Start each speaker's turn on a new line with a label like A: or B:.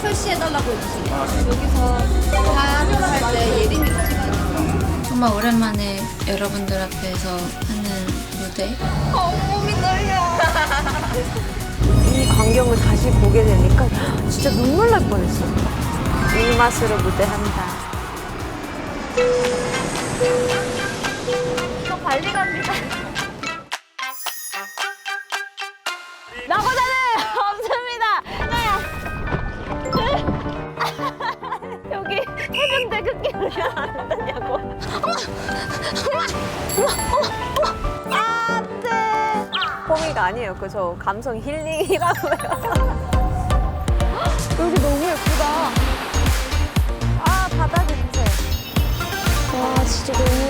A: 설치해달라고 해주세요. 여기서 발을 할때 예림이가 찍어요.
B: 정말 오랜만에 여러분들 앞에서 하는 무대.
C: 이 광경을 다시 보게 되니까 진짜 눈물 날 뻔했어. 이 맛으로 무대한다. 저 발리 갑니다. 나고자는 없습니다. 여기 해병대 극기 훈련 안 되냐고. 안돼. pom이가 아니에요. 그저 감성 힐링이라고요. 여기 너무 예쁘다. 아 바다 자체. 와 진짜 너무.